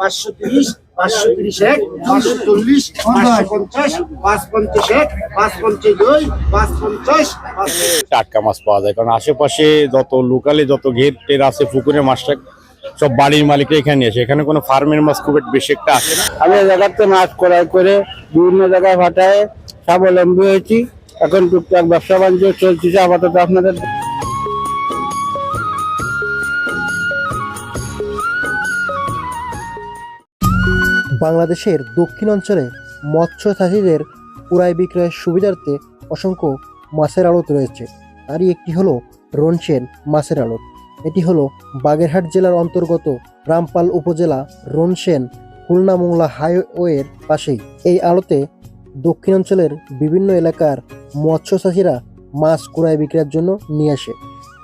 পাঁচশো তিরিশ পাঁচশো তিরিশ এক পাঁচশো চল্লিশ পাঁচশো পঞ্চাশ পাঁচ পঞ্চাশ এক পাঁচ পঞ্চাশ দুই পাঁচ পঞ্চাশ টাটকা মাছ পাওয়া যায় কারণ আশেপাশে যত লোকালে যত ঘের টের আছে পুকুরের মাছটা সব বাড়ির মালিকরা এখানে আসে। এখানে কোনো ফার্মের মাছ খুব একটা বেশি একটা আসে না। আমি এ জায়গাতে মাছ ক্রয় করে বিভিন্ন জায়গায় ভাটায় স্বাবলম্বী হয়েছি। এখন টুকটাক ব্যবসা বাণিজ্য চলছে আপাতত আপনাদের বাংলাদেশের দক্ষিণ অঞ্চলে মৎস্য চাষিদের ক্রয় বিক্রয়ের সুবিধার্থে অসংখ্য মাছের আড়ত রয়েছে। তারই একটি হলো রনসেন মাছের আড়ত। এটি হলো বাগেরহাট জেলার অন্তর্গত রামপাল উপজেলা রনসেন খুলনা মোংলা হাইওয়ের পাশেই। এই আড়তে দক্ষিণাঞ্চলের বিভিন্ন এলাকার মৎস্য চাষিরা মাছ ক্রয় বিক্রয়ের জন্য নিয়ে আসে।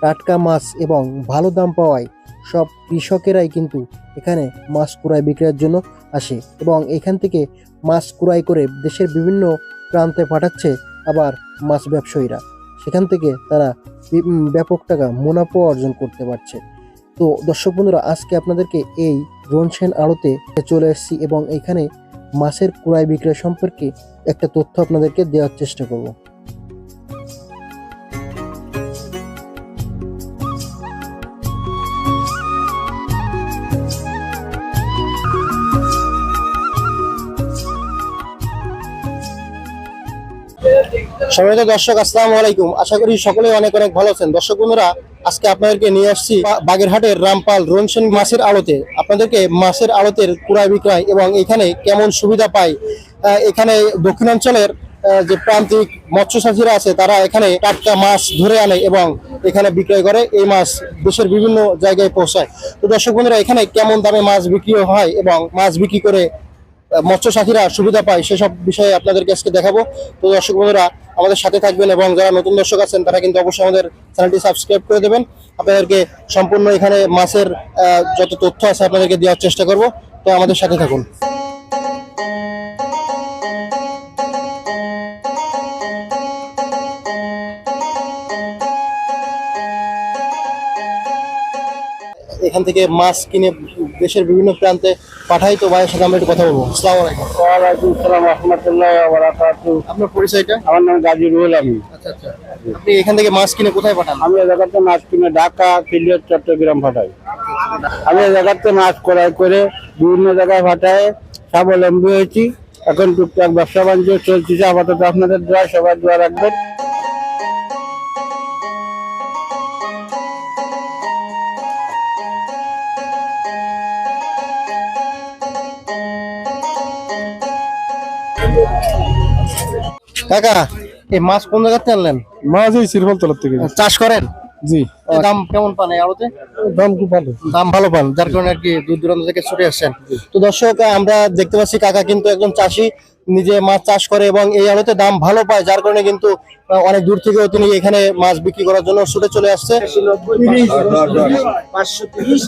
টাটকা মাছ এবং ভালো দাম পাওয়ায় সব কৃষকেরাই কিন্তু এখানে মাছ ক্রয় বিক্রয়ের জন্য আসে এবং এখান থেকে মাছ ক্রয় করে দেশের বিভিন্ন প্রান্তে পাঠাচ্ছে আবার মাছ ব্যবসায়ীরা। সেখান থেকে তারা ব্যাপক টাকা মুনাফা অর্জন করতে পারছে। তো দর্শক বন্ধুরা, আজকে আপনাদেরকে এই রনসেন আড়তে চলে এসেছি এবং এখানে মাছের ক্রয় বিক্রয় সম্পর্কে একটা তথ্য আপনাদেরকে দেওয়ার চেষ্টা করব। সম্মানিত দর্শক, আসসালামু আলাইকুম। আশা করি সকলে অনেক অনেক ভালো আছেন। দর্শক বন্ধুরা, আজকে আপনাদেরকে নিয়ে আসছি বাগেরহাটের রামপাল রনসেন মাছের আড়তে। আপনাদেরকে মাছের আড়তের ক্রয় বিক্রয় এবং এখানে কেমন সুবিধা পায় এখানে দক্ষিণাঞ্চলের যে প্রান্তিক মৎস্য চাষিরা আছে, তারা এখানে টাটকা মাছ ধরে আনে এবং এখানে বিক্রয় করে। এই মাছ দেশের বিভিন্ন জায়গায় পৌঁছায়। তো দর্শক বন্ধুরা, এখানে কেমন দামে মাছ বিক্রি হয় এবং মাছ বিক্রি করে মৎস্য সাথীরা সুবিধা পায়, সেসব বিষয়ে আপনাদেরকে আজকে দেখাবো। তো দর্শক বন্ধুরা, আমাদের সাথে থাকবেন এবং যারা নতুন দর্শক আছেন, তারা কিন্তু অবশ্যই আমাদের চ্যানেলটি সাবস্ক্রাইব করে দেবেন। আপনাদেরকে সম্পূর্ণ এখানে মাছের যত তথ্য আছে আপনাদেরকে দেওয়ার চেষ্টা করব। তো আমাদের সাথে থাকুন। এখান থেকে মাছ কিনে দেশের বিভিন্ন প্রান্তে পাঠাই তো ভাইয়ের সাথে আমরা একটু কথা বলব। আসসালামু আলাইকুম। ওয়ালাইকুম সালাম রহমতুল্লাহ আপনার পরিচয়টা আমার নাম গাজী রুহুল আমিন। আচ্ছা আচ্ছা। আপনি এখান থেকে মাছ কিনে কোথায় পাঠান? আমি জায়গাতে মাছ কিনে ঢাকা সিলেট চট্টগ্রাম ভাটাই আমি জায়গাতে মাছ ক্রয় করে বিভিন্ন জায়গায় ভাটায় স্বাবলম্বী হয়েছি। এখন টুকটাক ব্যবসা বাণিজ্য চলছে আপাতত আপনাদের দোয়া সবার দোয়া রাখবেন। কাকা এই মাছ কোন জায়গাতে আনলেন? মাছ এই সিরফল তলার থেকে। চাষ করেন? জি। দাম কেমন পান এই আড়তে? দাম খুব ভালো? দাম ভালো পান যার কারণে আর কি দূর দূরান্ত থেকে ছুটে আসছেন। তো দর্শক আমরা দেখতে পাচ্ছি কাকা কিন্তু একজন চাষি নিজে মাছ চাষ করে এবং এই আড়তে দাম ভালো পায় যার কারণে কিন্তু আহ, অনেক দূর থেকেও তিনি এখানে মাছ বিক্রি করার জন্য ছুটে চলে আসছে। পাঁচশো তিরিশ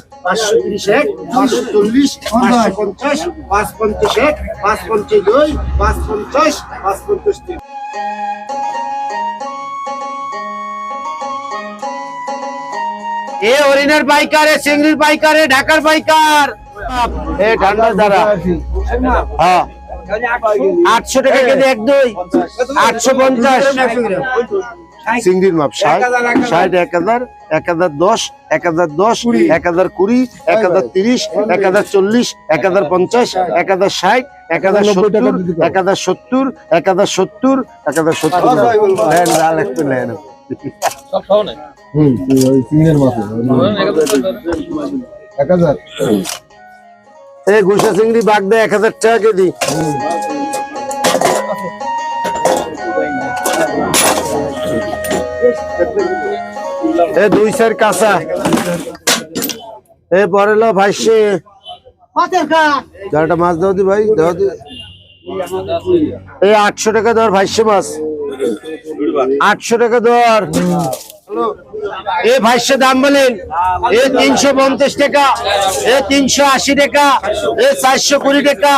এ হরিণের পাইকার এ চিংড়ির পাইকার এ ঢাকার পাইকার এ ঠান্ডার দ্বারা হ্যাঁ আটশো টাকা কেজি এক দুই আটশো পঞ্চাশ চিংড়ির মাপ ষাট ষাট এক হাজার এক হাজার দশ এক হাজার দশ এক হাজার কুড়ি এক হাজার তিরিশ এক হাজার চল্লিশ এক হাজার পঞ্চাশ এক হাজার ষাট এক হাজার সত্তর এক হাজার সত্তর এক হাজার সত্তর এক হাজার সত্তর নেন, লাল একটু নেন। এই গুসা চিংড়ি বাগ দেয় এক হাজার টাকা কেজি। এ দুই সের কাঁচা। এ পরে লো ভাইসে। যারটা মাছ দাও দি ভাই দাও দি। এই আটশো টাকা দর ভাইসে মাছ। আটশো টাকা দর। এ ভাইসে দাম বলেন, এ তিনশো পঞ্চাশ টাকা, এ তিনশো আশি টাকা, এ চারশো কুড়ি টাকা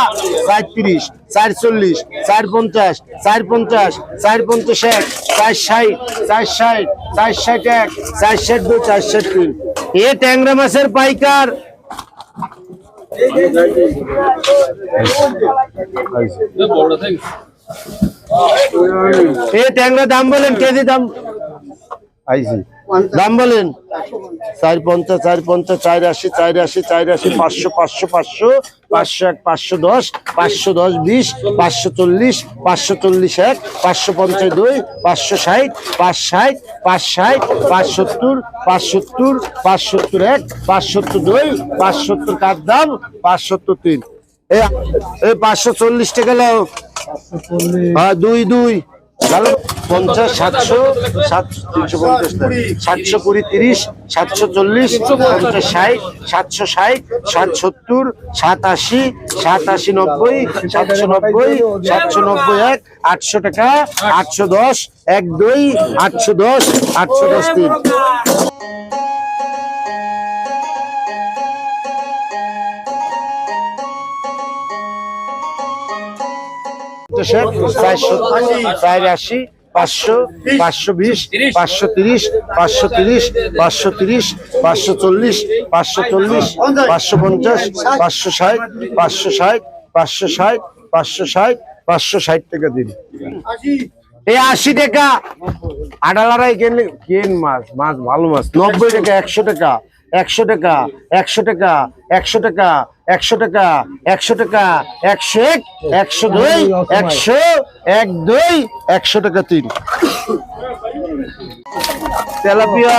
চার তিরিশ চার চল্লিশ, চার পঞ্চাশ চার পঞ্চাশ চার পঞ্চাশ এক, চার ষাট চার ষাট চার ষাট এক, চার ষাট দুই, চার ষাট তিন। এ ট্যাংরা মাছের পাইকার। এ ট্যাংরা দাম বলেন, কেজি দাম। আইসি দাম বলেন চার পঞ্চাশ। চার পঞ্চাশ চার আশি চার আশি চার আশি পাঁচশো পাঁচশো পাঁচশো পাঁচশো এক পাঁচশো দশ পাঁচশো দশ বিশ পাঁচশো চল্লিশ পাঁচশো চল্লিশ এক পাঁচশো পঞ্চাশ দুই পাঁচশো ষাট পাঁচ ষাট পাঁচ ষাট পাঁচ সত্তর পাঁচ সত্তর পাঁচ সত্তর এক পাঁচ সত্তর দুই পাঁচ সত্তর কার দাম? পাঁচ সত্তর তিন। এই এই পাঁচশো চল্লিশ টাকা লাও হ্যাঁ দুই দুই। পঞ্চাশ, সাতশো, সাত, তিনশো পঞ্চাশ সাতশো কুড়ি, তিরিশ, সাতশো চল্লিশ, পঞ্চাশ ষাট, সাতশো ষাট, সাত সত্তর সাতাশি সাতাশি নব্বই, সাতশো নব্বই সাতশো নব্বই এক, আটশো টাকা, আটশো দশ, এক দুই, আটশো দশ আটশো দশ তিন। চারশো চার আশি, পাঁচশো পাঁচশো বিশ, পাঁচশো তিরিশ পাঁচশো তিরিশ পাঁচশো তিরিশ, পাঁচশো চল্লিশ পাঁচশো চল্লিশ, পাঁচশো পঞ্চাশ, পাঁচশো ষাট পাঁচশো ষাট পাঁচশো ষাট পাঁচশো ষাট পাঁচশো ষাট টাকা দিন। এই আশি টাকা আড়ালারাই কেন কেন মাছ মাছ ভালো মাছ, নব্বই টাকা, একশো টাকা। একশো টাকা একশো টাকা একশো টাকা একশো টাকা একশো টাকা একশো এক একশো দুই একশো এক দুই একশো টাকা তিন। তেলাপিয়া।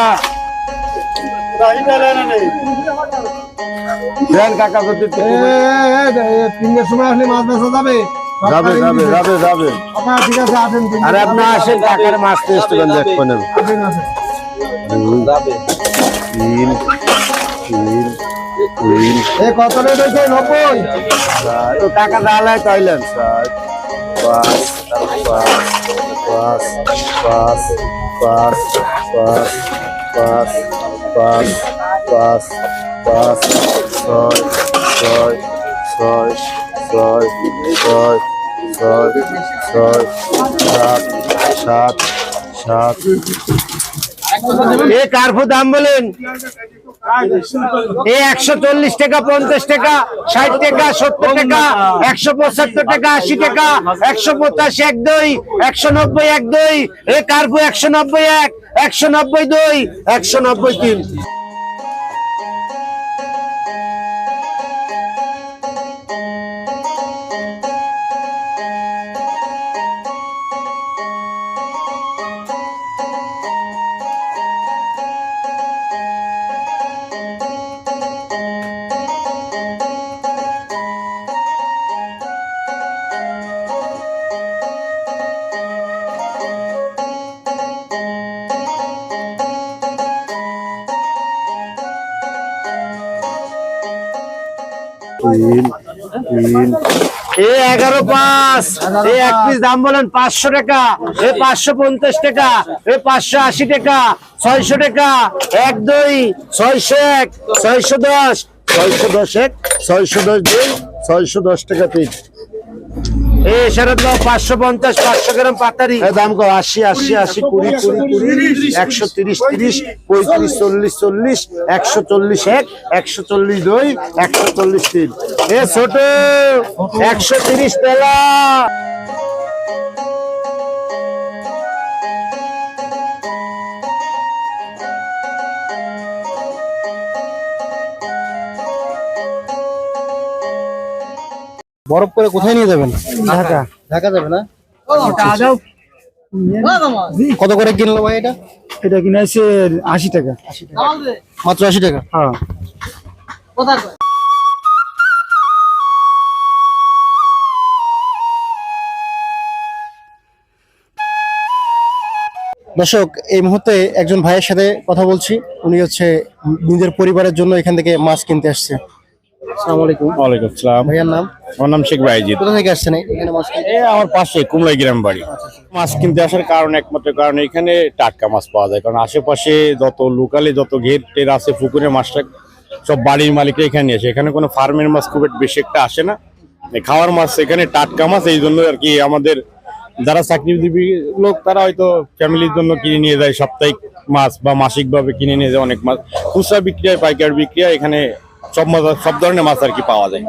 দেন কাকা যদি একটু কমে- তিনটের সময় আসলে মাছ বেচা যাবে। যাবে যাবে যাবে যাবে। ঠিক আছে আসেন আরে আপনি আসেন কাকার মাছ টেস্ট করেন দেখবেন। আসেন আসেন। তাইলেন স্যার পাঁচ পাঁচ পাঁচ পাঁচ পাঁচ পাঁচ পাঁচ পাঁচ পাঁচ ছয় ছয় ছয় ছয় ছয় ছয় ছয় সাত সাত সাত এ কার্ফু দাম বলেন। এ একশো চল্লিশ টাকা, পঞ্চাশ টাকা, ষাট টাকা, সত্তর টাকা, একশো পঁচাত্তর টাকা, আশি টাকা, একশো পঁচাশি এক দুই, একশো নব্বই এক দুই, এ কার্ফু একশো নব্বই এক, একশো নব্বই দুই, একশো নব্বই তিন। এ এগারো পাঁচ। এ এক পিস দাম বলেন পাঁচশো টাকা। এ পাঁচশো পঞ্চাশ টাকা। পাঁচশো আশি টাকা। ছয়শো টাকা। এক, দুই এক, ছয়শো দশ ছয়শো দশ এক, ছয়শো দশ দুই, ছয়শো দশ টাকা তিন। এ শরৎ পাঁচশো পঞ্চাশ পাঁচশো গ্রাম পাতারি। দাম কর আশি আশি আশি কুড়ি কুড়ি কুড়ি একশো তিরিশ তিরিশ পঁয়ত্রিশ চল্লিশ চল্লিশ একশো চল্লিশ এক একশো চল্লিশ দুই একশো চল্লিশ তিন। এ ছোট একশো তিরিশ তেলা বরফ করে কোথায় নিয়ে যাবেন? ঢাকা। ঢাকা যাবে না? কত করে কিনলো ভাই এটা? এটা কিনে আছে আশি টাকা। মাত্র আশি টাকা? হ্যাঁ। দর্শক এই মুহূর্তে একজন ভাইয়ের সাথে কথা বলছি। উনি হচ্ছে নিজের পরিবারের জন্য এখান থেকে মাছ কিনতে আসছে। আসসালামু আলাইকুম। ওয়ালাইকুম আসসালাম। ভাইয়ার নাম? আমার নাম শেখ বাইজিৎ কোথা থেকে আসছেন এখানে মাছ কিনতে? আমার পাশে কুমলাই গ্রাম বাড়ি। মাছ কিনতে আসার কারণ একমাত্র কারণ এখানে টাটকা মাছ পাওয়া যায়। কারণ আশেপাশে যত লোকালে যত ঘের টের আছে পুকুরে মাছটা সব বাড়ির মালিকরা এখানে আসে। এখানে কোনো ফার্মের মাছ খুব একটা বেশি একটা আসে না। খাওয়ার মাছ এখানে টাটকা মাছ এই জন্য আর কি আমাদের যারা চাকরিজীবী লোক তারা হয়তো ফ্যামিলির জন্য কিনে নিয়ে যায় সাপ্তাহিক মাছ বা মাসিক ভাবে কিনে নিয়ে যায় অনেক মাছ। খুচরা বিক্রি হয় পাইকার বিক্রি হয় এখানে সব সব ধরনের মাছ আর কি পাওয়া যায়।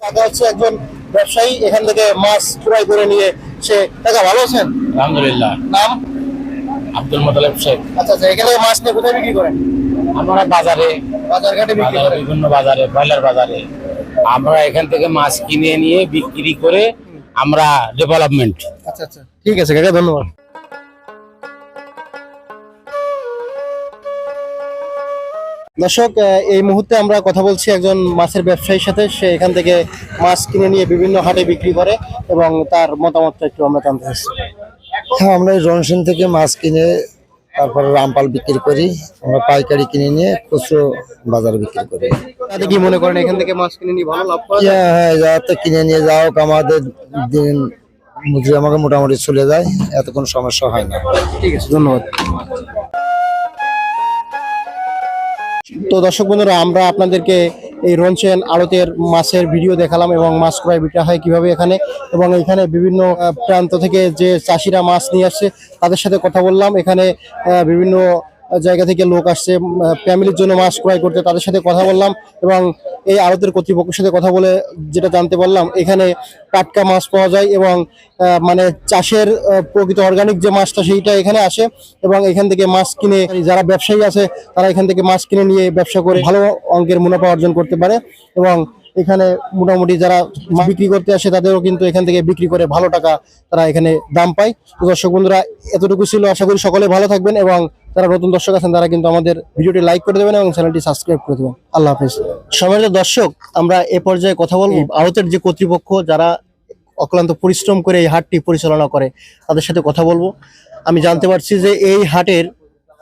ধন্যবাদ হচ্ছে একজন ব্যবসায়ী এখান থেকে মাছ ক্রয় করে নিয়ে সে ভালো আছেন? আলহামদুলিল্লাহ। নাম? আব্দুল মোতালেব শেখ। আচ্ছা আচ্ছা এখানে মাছ নিয়ে কোথায় বিক্রি করেন? আমরা বাজারে বাজার বিক্রি করেন? বিভিন্ন বাজারে ব্রয়লার বাজারে। আমরা এখান থেকে মাছ কিনে নিয়ে বিক্রি করে আমরা ডেভেলপমেন্ট আচ্ছা আচ্ছা। ঠিক আছে কাকা ধন্যবাদ। দর্শক আহ, এই মুহূর্তে আমরা কথা বলছি একজন মাছের ব্যবসায়ীর সাথে। সে এখান থেকে মাছ কিনে নিয়ে বিভিন্ন হাটে বিক্রি করে এবং তার মতামতটা একটু আমরা জানতে চাচ্ছি। হ্যাঁ আমরা এই থেকে মাছ কিনে তারপরে রামপাল বিক্রি করি। আমরা পাইকারি কিনে নিয়ে খুচরো বাজারে বিক্রি করি। তাতে কি মনে করেন এখান থেকে মাছ কিনে নিয়ে ভালো লাভ করা যায়? হ্যাঁ হ্যাঁ যাতে কিনে নিয়ে যাও আমাদের দিন মজুরি আমাকে মোটামুটি চলে যায় এত কোনো সমস্যা হয় না। ঠিক আছে ধন্যবাদ। তো দর্শক বন্ধুরা আমরা আপনাদেরকে এই রঞ্চেন আড়তের মাছের ভিডিও দেখালাম এবং মাছ ক্রয় বিক্রি হয় কীভাবে এখানে এবং এখানে বিভিন্ন প্রান্ত থেকে যে চাষিরা মাছ নিয়ে আসছে, তাদের সাথে কথা বললাম। এখানে বিভিন্ন জায়গা থেকে লোক আসছে ফ্যামিলির জন্য মাছ ক্রয় করতে তাদের সাথে কথা বললাম এবং এই আড়তের কর্তৃপক্ষের সাথে কথা বলে যেটা জানতে পারলাম, এখানে টাটকা মাছ পাওয়া যায় এবং মানে চাষের প্রকৃত অর্গানিক যে মাছটা সেইটা এখানে আসে এবং এখান থেকে মাছ কিনে যারা ব্যবসায়ী আছে তারা এখান থেকে মাছ কিনে নিয়ে ব্যবসা করে ভালো অঙ্কের মুনাফা অর্জন করতে পারে এবং এখানে মোটামুটি যারা বিক্রি করতে আসে তাদেরও কিন্তু এখান থেকে বিক্রি করে ভালো টাকা তারা এখানে দাম পায়। দর্শক বন্ধুরা, এতটুকু ছিল। আশা করি সকলে ভালো থাকবেন এবং যারা নতুন দর্শক আছেন তারা কিন্তু আমাদের ভিডিওটি লাইক করে দেবেন এবং চ্যানেলটি সাবস্ক্রাইব করে দেবেন। আল্লাহ হাফিজ। সম্মানিত দর্শক আমরা এ পর্যায়ে কথা বলব। আড়তের যে কর্তৃপক্ষ যারা অক্লান্ত পরিশ্রম করে এই হাটটি পরিচালনা করে তাদের সাথে কথা বলব। আমি জানতে পারছি যে এই হাটের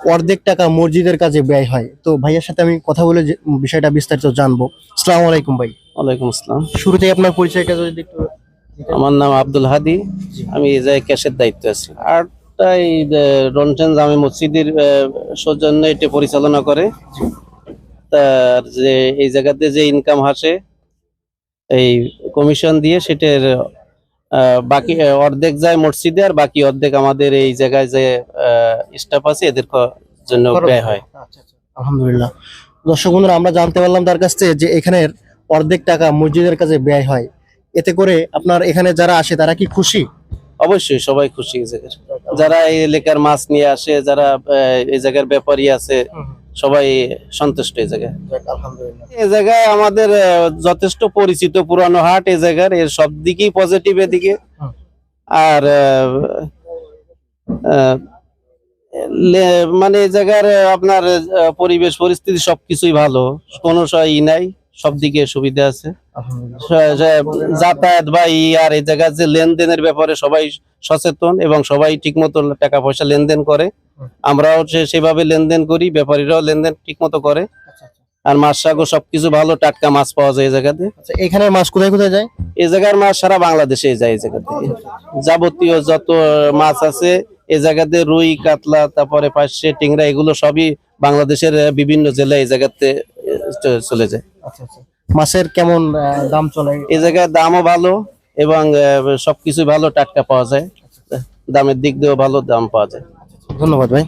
অর্ধেক টাকা মসজিদের কাজে ব্যয় হয়। তো ভাইয়ের সাথে আমি কথা বলে বিষয়টা বিস্তারিত জানব। আসসালামু আলাইকুম ভাই। ওয়ালাইকুম আসসালাম। শুরুতেই আপনার পরিচয়টা যদি একটু আমার নাম আব্দুল হাদি। আমি এই জায়গায় ক্যাশের দায়িত্বে আছি। আরটা এই রনটেন জামে মসজিদের সৌজন্যে এটা পরিচালনা করে। তার যে এই জায়গাতে যে ইনকাম আসে এই কমিশন দিয়ে সেটার বাকি অর্ধেক যায় মসজিদে আর বাকি অর্ধেক আমাদের এই জায়গায় যে স্টাফ আছে এদের জন্য ব্যয় হয়। আচ্ছা, আচ্ছা। আলহামদুলিল্লাহ। দর্শক বন্ধুরা আমরা জানতে পারলাম তার কাছ থেকে যে এখানের অর্ধেক টাকা মসজিদের কাছে ব্যয় হয়। এতে করে আপনার এখানে যারা আসে তারা কি খুশি? অবশ্যই সবাই খুশি এই জায়গার যারা এই এলাকার মাছ নিয়ে আসে যারা এই জায়গার ব্যাপারী আছে সবাই সন্তুষ্ট এই জায়গায়। আলহামদুলিল্লাহ। এই জায়গায় আমাদের যথেষ্ট পরিচিত পুরানো হাট এই জায়গার এর সব দিকেই পজিটিভ এদিকে। আর মানে এই জায়গার আপনার পরিবেশ পরিস্থিতি সবকিছুই ভালো। কোনো ই নাই। সব দিকে সুবিধা আছে। যাতায়াত বা ই আর এই জায়গার যে লেনদেনের ব্যাপারে সবাই সচেতন এবং সবাই ঠিক ঠিকমতো টাকা পয়সা লেনদেন করে। আমরাও সে- সেভাবে লেনদেন করি ব্যাপারীরাও লেনদেন ঠিকমতো করে। আচ্ছা, আচ্ছা। আর মাছ শাকও সবকিছু ভালো টাটকা মাছ পাওয়া যায় এই জায়গাতে। আচ্ছা এখানে মাছ কোথায় কোথায় যায়? এই জায়গার মাছ সারা বাংলাদেশে যায় এই জায়গা থেকে যাবতীয় যত মাছ আছে এই জায়গাতে রুই কাতলা তারপরে পাশে টিংরা এগুলো সবই বাংলাদেশের বিভিন্ন জেলায় এই জায়গাতে চলে যায়। আচ্ছা আচ্ছা। মাছের কেমন দাম চলে? এই জায়গায় দামও ভালো এবং সবকিছু ভালো টাটকা পাওয়া যায়। দামের দিক দিয়েও ভালো দাম পাওয়া যায়। ধন্যবাদ ভাই।